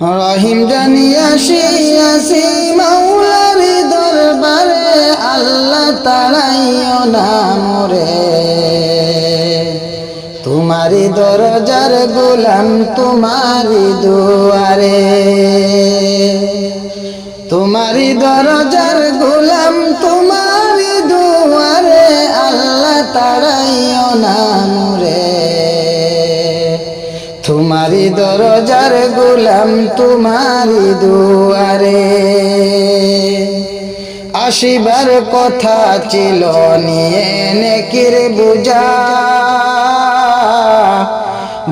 রহিম জানিয়াসি আসি মাওলার দরবারে, আল্লাহ তাড়াইও না মোরে। তোমারি দরজার গোলাম তোমারি দুয়ারে। তোমারি দরজার গোলাম তোমারি দুয়ারে, আল্লাহ তাড়াইও না তোমারি দরজার গোলাম তোমারি দুয়ারে। আসিবার কথা ছিল নিয়ে নেকির বুঝা।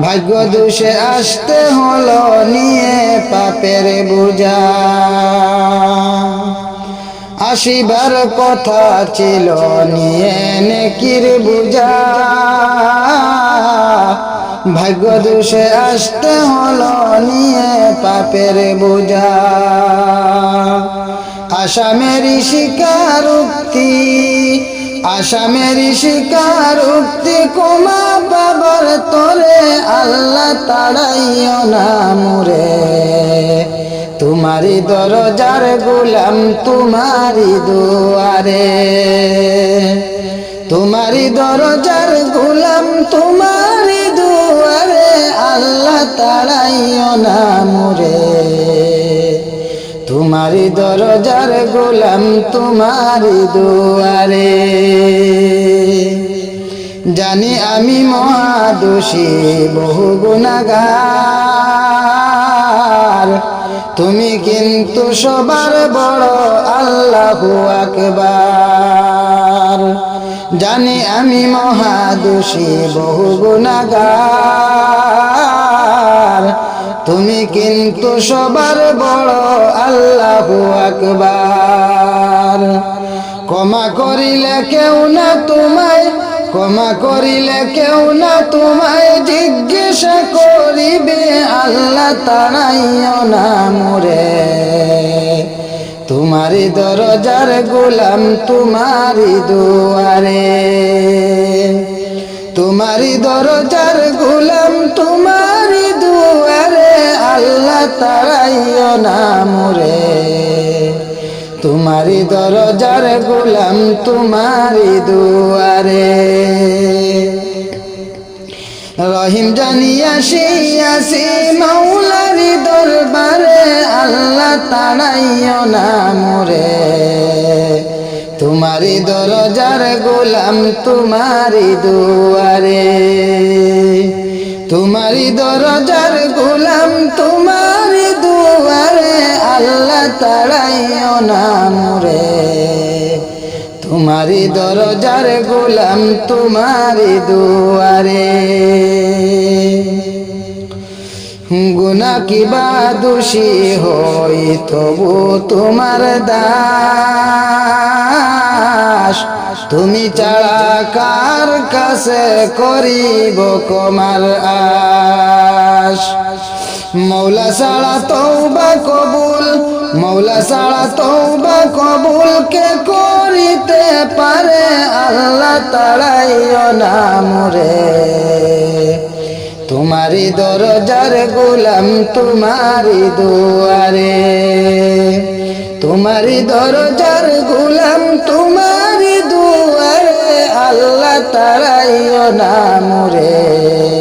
ভাগ্য দোষে আসতে হলো নিয়ে পাপের বুঝা। আসিবার কথা ছিল নিয়ে নেকির বুঝা। ভাগ্য দোষে আসতে হলো নিয়ে পাপের বোঝা। আসামেরই শিকার উক্তি আসামেরই শিকার উক্তি কমা বাবার তোরে আল্লাহ তাড়াইও না মুরে। তোমারি দরজার গোলাম তোমারি দুয়ারে। তোমারি দরজার গোলাম তোমারি দরজার গোলাম তোমারি দুয়ারে। জানি আমি মহাদোষী, বহু গুণাগার। তুমি কিন্তু সবার বড় আল্লাহ আকবার। জানি আমি মহাদোষী, বহু গুণাগার। তুমি কিন্তু সবার বড় আল্লাহ আকবার। ক্ষমা করিলে কেউ না তোমায়, ক্ষমা করিলে কেউ না তোমায় জিজ্ঞাসা করিবে, আল্লাহ তাড়াইও না মোরে। তোমারি দরজার গোলাম তোমারি দুয়ারে। তোমারি দরজার গোলাম তোমারি তাড়াইও না মোরে। তোমারি দরজার গোলাম তোমারি দুয়ারে। রহিম জানিয়াসি আসি মাওলারি দরবারে, আল্লাহ তাড়াইও না মোরে। তোমারি দরজার গোলাম তোমারি দুয়ারে। তোমারি দরজার গোলাম তোমারি আল্লাহ তাড়াইও না মোরে। তোমারি দরজার গোলাম তোমারি দুয়ারে। গুনা কিবা দোষী হই, তবু তোমার দাস। তুমি ছাড়া কার কাছে করিব কমার আশ? মৌলা সাড়া তৌবা কবুল মৌলা সাড়া তৌবা কবুল কে করিতে পারে? আল্লাহ তাড়াইও না মোরে। তোমারি দরজার গোলাম তোমারি দুয়ারে। তোমারি দরজার গোলাম তোমারি দুয়ারে। আল্লাহ তাড়াইও না মোরে।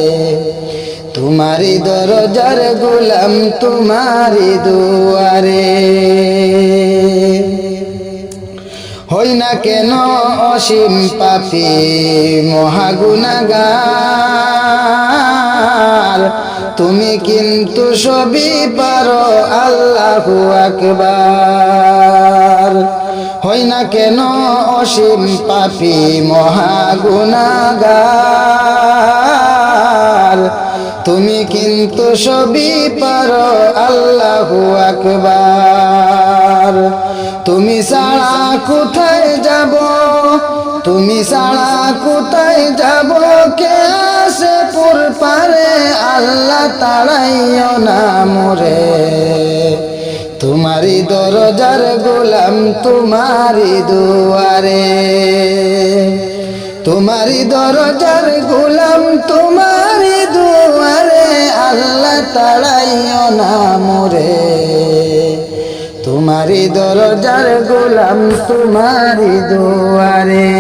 তোমারি দরজার গোলাম, তোমারি দুয়ারে। হই না কেন অসীম পাপি মহাগুনাগার তুমি কিন্তু সবই পারো, আল্লাহ আকবার। হই না কেন অসীম পাপি মহাগুনাগার তুমি কিন্তু সবই পারো, আল্লাহ আকবার। তুমি সারা কোথায় যাব? তুমি সারা কোথায় যাব? কে আসে পুর পারে? আল্লাহ তাড়াইও না মোরে। তোমারি দরজার গোলাম তোমারি দুয়ারে। তোমারি দরজার গোলাম তোমারি দুয়ারে আল্লাহ তাড়াইও না মোরে। তোমারি দরজার গোলাম তোমারি দুয়ারে।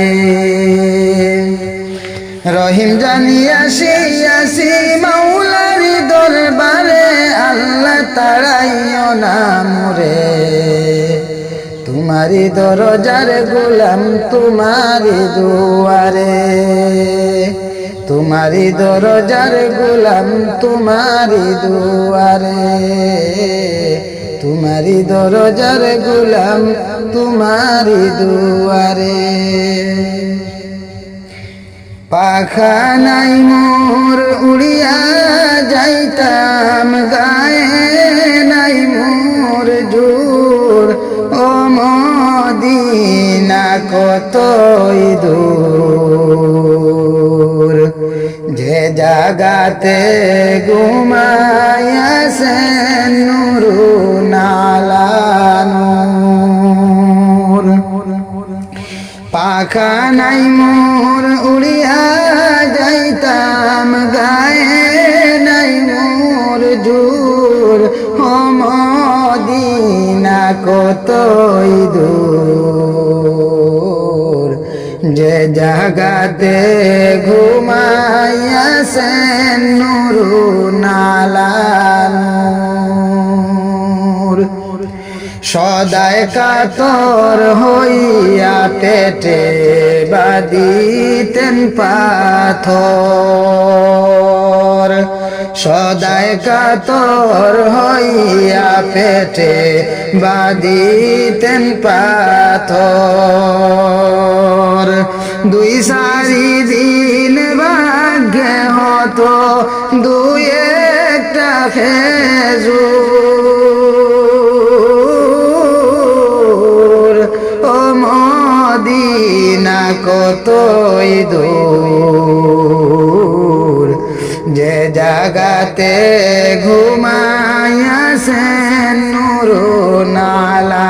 রহিম জানি আসি আসি মাওলারি দরবারে, আল্লাহ তাড়াইও না মোরে। তোমারি দরজার গোলাম তোমারি দুয়ারে। তোমারি দরজার গোলাম তোমারি দুয়ারে। তোমারি দরজার গোলাম তোমারি দুয়ারে। পাখা নাই মোর, উড়িয়া যাইতাম, গায়ে নাই মোর জোর। ও মদিনা কতই দূর। জাগাতে ঘুমাইয়াছে নুরু নালানুর পাখা নাই মোর উড়িয়া যাইতাম, গায়ে নাই মোর জোর। হমদিনা কতই দূর। যে জাগাতে ঘুমাইয়াছেন নুরু নালানুর সদায় কাতর হইয়া পেটে বাদিতেন পাথর। সদায় কাতর হইয়া পেটে বাদিতেন পাথর। দুই সারি দিন ভাগ্যে হতো, দুই একটা খেজুর। ও কতই দূর জাগাতে ঘুমাইয়াছেন নুরু নালানুর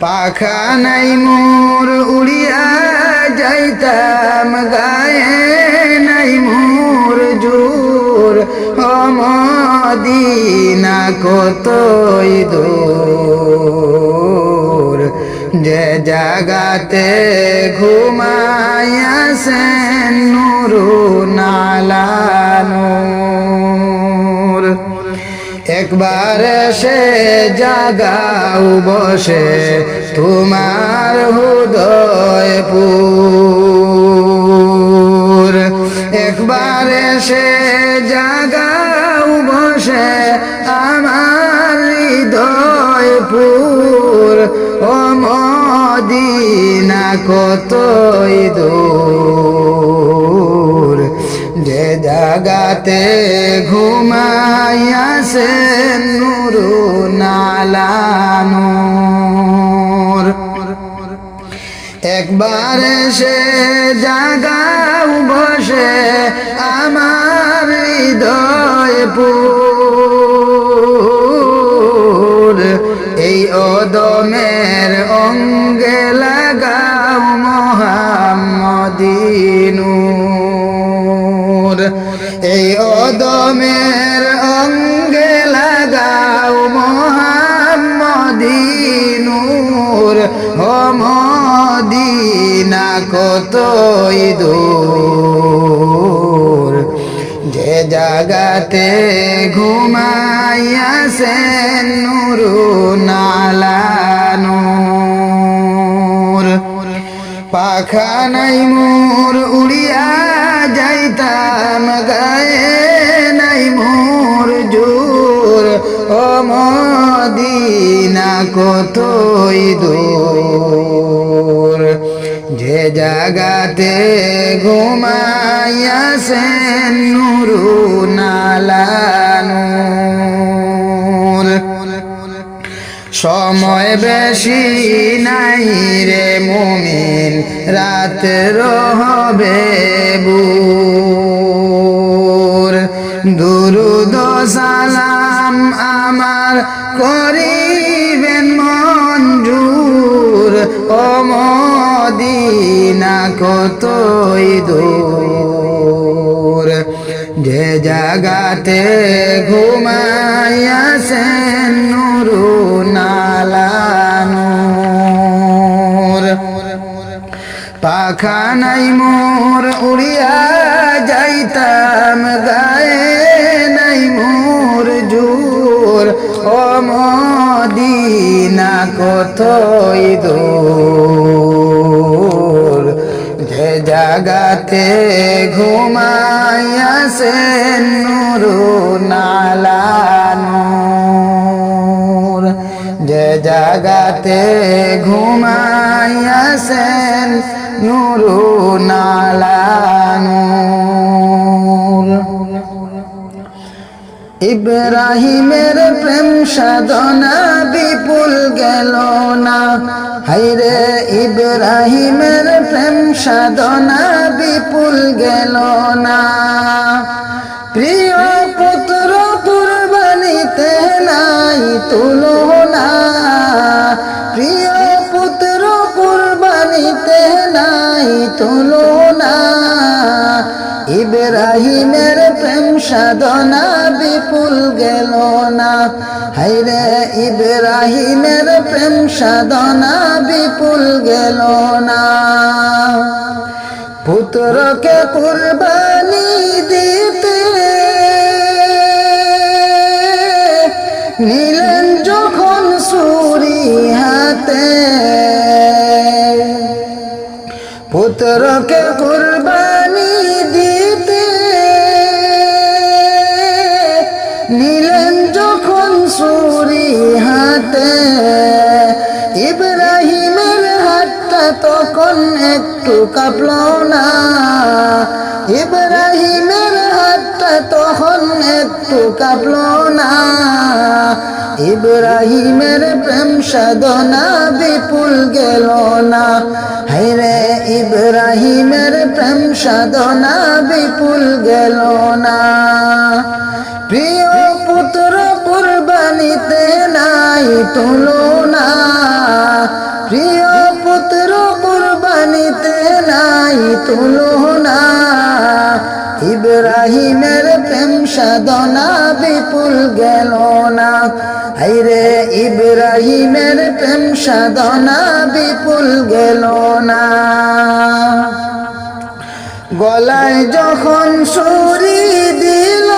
পাখা নাই মোর উড়িয়া যাইতাম, গায়ে নাই মোর জোর। মদিনা কতই দূর। যে জাগাতে ঘুমাইয়াছেন নুরু নালানুর একবার সে জাগাও বসে তোমার হৃদয় পুর। একবার সে জাগাও বসে আমার হৃদয় পুর। ও মদিনা কতই দূর। যে জাগাতে ঘুমাইয়াছে নুরু নালানুর একবার সে জাগাও বসে, আমার হৃদয় পুর দূর। যে জাগাতে ঘুমাইয়াছেন নুরু নালানুর পাখা নাই মোর উড়িয়া যাইতাম, গায়ে নাই মোর জোর। ও মদিনা কতই দূর। জাগাতে ঘুমাইয়াছেন নুরু নালানুর সময় বেশি নাই রে মুমিন রাত রহবে দুরুদ সালাম আমার কতই দূর যে জাগাতে ঘুমাইয়াছেন নুরু নালানুর পাখা নাই মোর উড়িয়া যাইতাম, গায়ে নাই মোর জোর। ও মদিনা কতই দূর জাগাতে ঘুমাইয়াছেন নুরু নালানুর যে জাগাতে ঘুমাইয়াছেন নুরু নালানুর ইব্রাহিমের প্রেম সাধনা বিপুল গেল না। হাইরে ইব্রাহিমের প্রেম সাধনা বিপুল গেল না। প্রিয় পুত্র কুরবানিতে নাই তুলনা। প্রিয় পুত্র কুরবানিতে নাই তুলনা। ইব্রাহিমের প্রেম সাধনা বিপুল গেল না। হাইরে ইব্রাহিমের প্রেম সাধনা বিপুল গেল না। পুত্রকে কুরবানি দিতে নিলেন যখন সুরি হাতে। পুত্রকে একটু কাঁপল না। ইব্রাহিমের হাতটা তখন একটু কাঁপল না। ইব্রাহিমের প্রেম সাধনা বিপুল গেল না। হাইরে ইব্রাহিমের প্রেম সাধনা বিপুল গেল না। প্রিয় পুত্র কুরবানিতে নাই তুলনা তুলনা। ইব্রাহিমের প্রেম সাধনা বিপুল গেল না। হাইরে ইব্রাহিমের প্রেম সাধনা বিপুল গেল না। গলায় যখন সুরি দিল,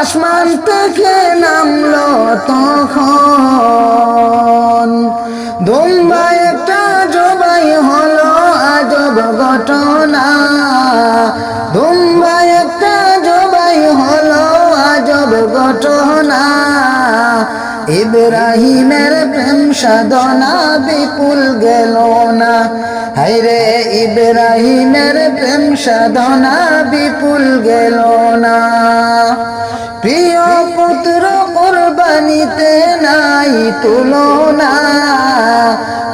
আসমান থেকে নামলো তখন। দুম্বা ইব্রাহিমের প্রেম সাধনা বিপুল গেল না। হাইরে ইব্রাহিমের প্রেম সাধনা বিপুল গেল না। প্রিয় পুত্র কোরবানিতে নাই তুলনা।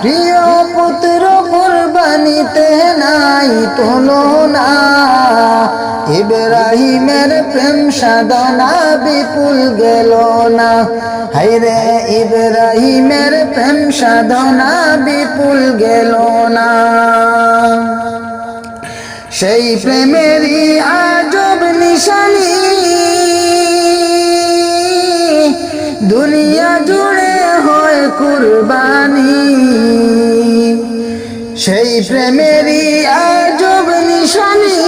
প্রিয় পুত্র কোরবানিতে নাই তুলনা। ইব্রাহিমের প্রেম সাধনা বিপুল গেল না। হাইরে ইব্রাহিমের প্রেম সাধনা বিপুল গেল না। সেই প্রেমেরই আজব নিশানি। দুনিয়া জুড়ে হয় কুরবানি। সেই প্রেমেরই আজব নিশানি।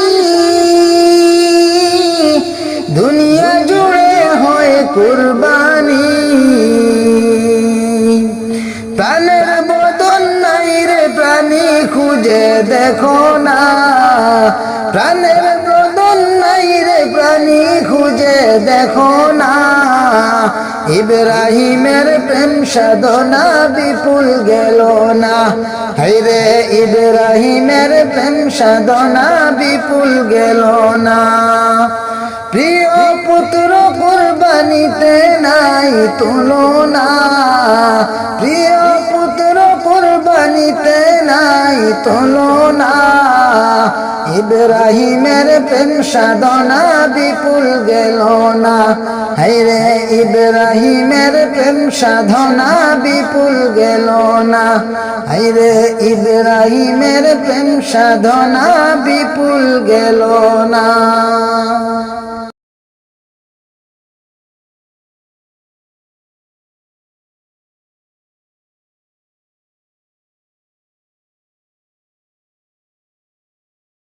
দেখো না, প্রাণের বদন নাই রে প্রাণী খুঁজে দেখো না। ইব্রাহিমের প্রেম সাধনা বিপুল গেল না। হাইরে ইব্রাহিমের প্রেম সাধনা বিপুল গেল না। প্রিয় পুত্র কুরবানিতে নাই তুলনা। প্রিয় কুরবানিতে নাই তোলো না ইব্রাহিমের প্রেম সাধনা বিপুল গেল না। হাইরে ইব্রাহিমের প্রেম সাধনা বিপুল গেল না। হাইরে ইব্রাহিমের প্রেম সাধনা বিপুল গেল না।